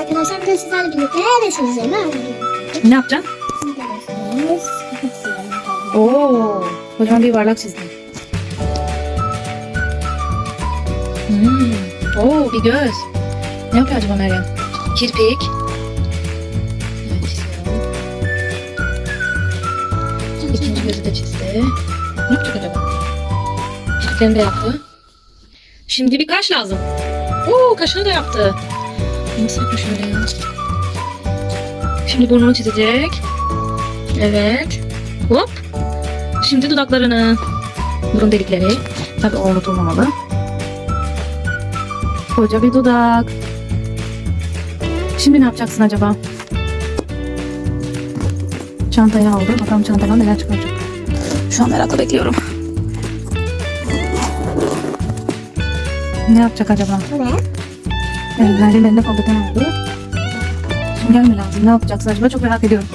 arkadaşlar bugün sizlerle birlikte resim üzerine. Ne yapacaksın? Oo, kocaman bir yuvarlak çizdim. Hmm. Oo, bir göz. Ne yapıyor acaba Meryem? Kirpik. Evet. İkinci gözü de çizdi. Ne yapacak acaba? Kirpiklerini de yaptı. Şimdi bir kaş lazım. Oo, kaşını da yaptı. Nasıl şöyle? Şimdi burnunu çizecek. Evet. Hop. Şimdi dudaklarını. Burun delikleri. Tabii o unutulmamalı. Koca bir dudak. Şimdi ne yapacaksın acaba? Çantayı aldı. Bakalım çantadan neler çıkacak. Şu an merakla bekliyorum. Ne yapacak acaba? Ne? Elinde fondöten aldı. Şimdi gelme lazım. Ne yapacaksın acaba? Çok merak ediyorum.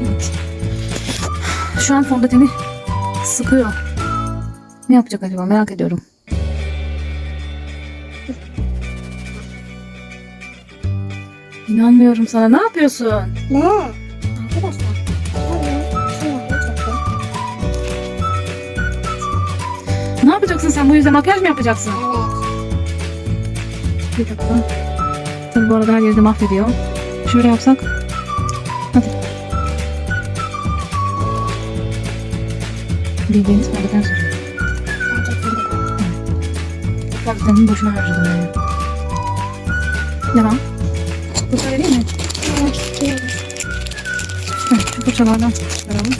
Evet. Şu an fondöteni sıkıyor. Ne yapacak acaba? Merak ediyorum. İnanmıyorum sana. Ne yapıyorsun? Ne? Arkadaşlar. Ne yapacaksın sen bu yüzden? Makyaj mı yapacaksın? Evet. Bir dakika. Tabii bu arada her yeri de mahvediyor. Şöyle yapsak. Hadi. Bildiğiniz. Gerçekten de. Fondötenin boşuna harcadım yani. Devam. Fırça vereyim mi? Evet. Şu fırçalardan çıkaralım.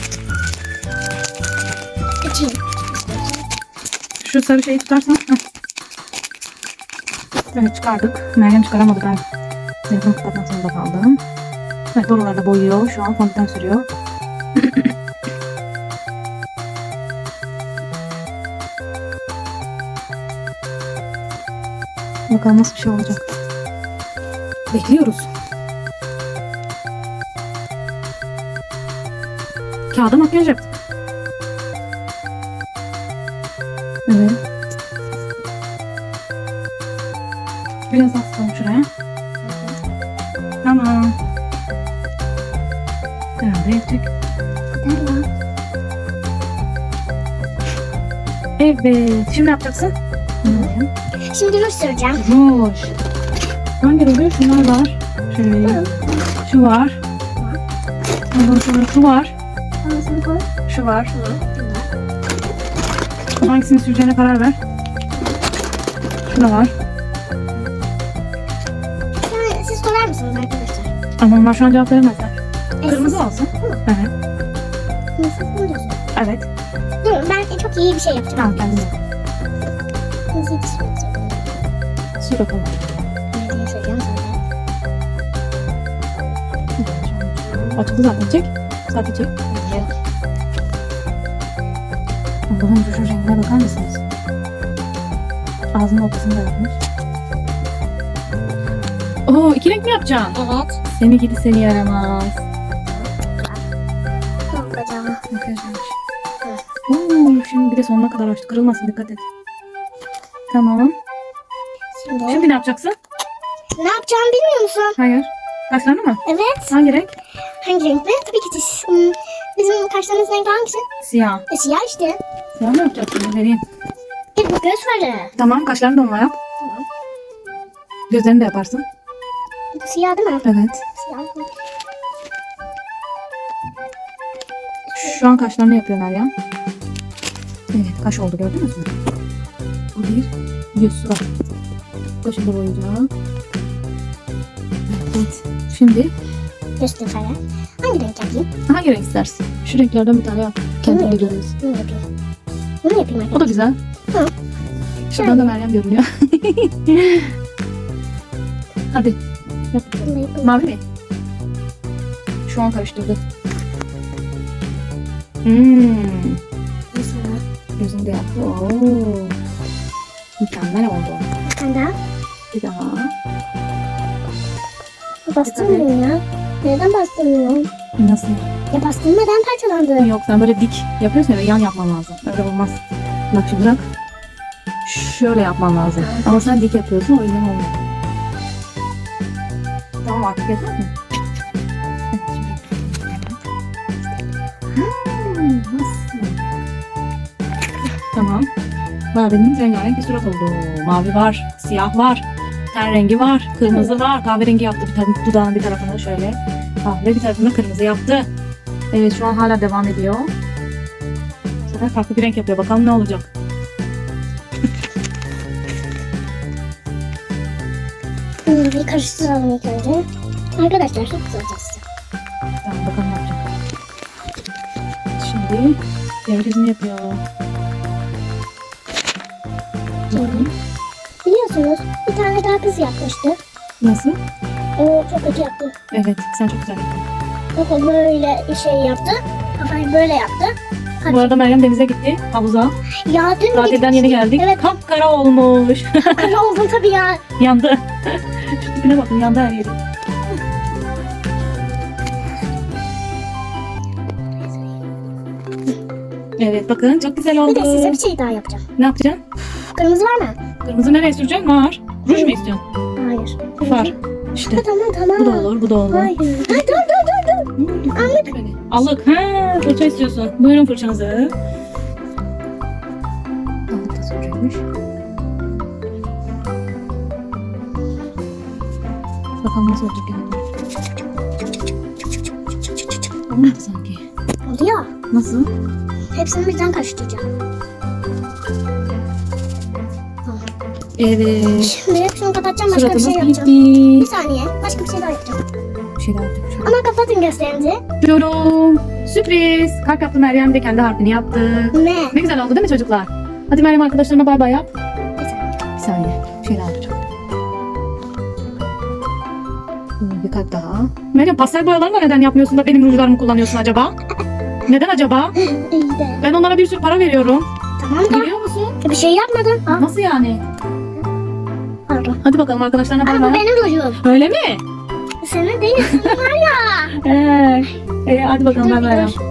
Şu sarı şeyi tutarsan. Heh. Evet çıkardık. Meryem çıkaramadı ben. Telefonu kapatmak zorunda kaldım. Evet buralarda boyuyor. Şu an fondöten sürüyor. Bakalım nasıl bir şey olacak. Bekliyoruz. Kağıda makyaj yaptık. Evet. Tamam. Herhalde yetecek. Tamam. Evet. Şimdi ne yapacaksın? Şimdi ruj süreceğim. Ruj. Hangi ruj? Şunlar var. Şöyle. Şu var. Ondan sonra şu var. Ağzını koy. Şu var. Hangisini süreceğine karar ver. Şu da var. Ama onlar şu an cevap veremezler. Kırmızı olsun. Evet. Diyorsun? Evet. Dur ben çok iyi bir şey yapacağım. Tamam kendine. Şey yapacağım. Sür bakalım. Ne söyleyeceğim sonra. Açıldı zaten çek. Sadece çek. Allah'ım şu rengine bakar mısınız? Ağzının ortasını da yapmış. Oo iki renk mi yapacaksın? Evet. Seni gidi seni yaramaz. Yapmış. Oo, şimdi bir de sonuna kadar açtı. Kırılmasın dikkat et. Tamam. Şimdi, Şimdi ne yapacaksın? ne yapacağımı bilmiyor musun? Hayır. Kaşlarını mı? Evet. Hangi renk? Hangi renk mi? Tabii ki diş. Hmm, Bizim kaşlarımız renk hangisi? Siyah. E, siyah işte. Siyah mı yapacaksın? Vereyim. E, bu göz farı. Tamam kaşlarını da onunla yap. Tamam. Gözlerini de yaparsın. Bu siyah değil mi? Evet. Şu an kaşlarını yapıyor Meryem. Evet kaş oldu gördünüz mü? Bu bir yüz surat. Kaşını boyayacağım. Evet. Şimdi Göz farı. Hangi renk yapayım? hangi renk istersin? Şu renklerden bir tane yap. Kendin Bunu de görüyoruz. Bunu yapayım. Bunu yapayım O da arkadaşlar. güzel. Hı. Şuradan da Meryem görünüyor. Hadi. Yap. Mavi mi? Şu an karıştırdı. Hmm. Mesela. Gözünü de yaptı. Oo. Mükemmel oldu. Bir tane daha. Bir daha. Bastırmıyorum ya. Neden bastırmıyorum? Nasıl? Ya bastırmadan parçalandı. Yok sen böyle dik yapıyorsun ya böyle yan yapman lazım. Öyle olmaz. Bak şimdi bırak. Şöyle yapman lazım. Ama sen dik yapıyorsun o yüzden olmuyor. Tamam artık yeter mi? Barbie'nin rengarenk bir surat oldu. Mavi var, siyah var, ten rengi var, kırmızı var. Kahverengi yaptı bir tarafı, dudağın bir tarafını şöyle. Kahve bir tarafını kırmızı yaptı. Evet şu an hala devam ediyor. Bu sefer farklı bir renk yapıyor. Bakalım ne olacak. Bir karıştıralım ilk önce. Arkadaşlar çok güzel olacağız. Tamam bakalım ne yapacak. Şimdi yüzünü yapıyor. Bakın. Biliyorsunuz bir tane daha kız yapmıştı. Nasıl? O çok kötü yaptı. Evet sen çok güzel yaptın. Kafayı böyle şey yaptı. Kafayı böyle yaptı. Bu arada Meryem denize gitti havuza. Ya dün Tatilden yeni geldik. Evet. Kapkara olmuş. Kara oldum tabii ya. yandı. Şu tipine bakın yandı her yeri. Evet bakın çok güzel oldu. Bir de size bir şey daha yapacağım. Ne yapacaksın? Kırmızı var mı? Kırmızı nereye süreceksin? Var. Ruj mu istiyorsun? Hayır. Far. İşte. Ha, tamam tamam. Bu da olur, bu da olur. Hayır. Ha, dur dur dur dur. Allık. Allık. Ha, fırça istiyorsun. Buyurun fırçanızı. Allık da sürecekmiş. Bakalım nasıl olacak yani. Olmadı sanki. Oldu ya. Nasıl? Hepsini birden karıştıracağım. Evet. Şimdi şunu kapatacağım başka bir Suratımız şey yapacağım. bitti. Bir saniye. Başka bir şey daha yapacağım. Bir şey daha yapacak. Şöyle. Ama kapatın gözlerinizi. Yapıyorum. Sürpriz. Kalp yaptı Meryem de kendi harfini yaptı. Ne? Ne güzel oldu değil mi çocuklar? Hadi Meryem arkadaşlarına bay bay yap. Bir saniye. Bir. Bir şey daha yapacağım. Hmm, Bir kalp daha. Meryem pastel boyalarını neden yapmıyorsun da benim rujlarımı kullanıyorsun acaba? Neden acaba? İyi de. Ben onlara bir sürü para veriyorum. Tamam da. Biliyor musun? Bir şey yapmadım. Aa, Nasıl yani? Pardon. Hadi bakalım arkadaşlarına bay Ama bu bay. benim rujum. Öyle mi? Senin değil. Senin var ya. Ee, ee, hadi bakalım Dur bay bir bay. dur.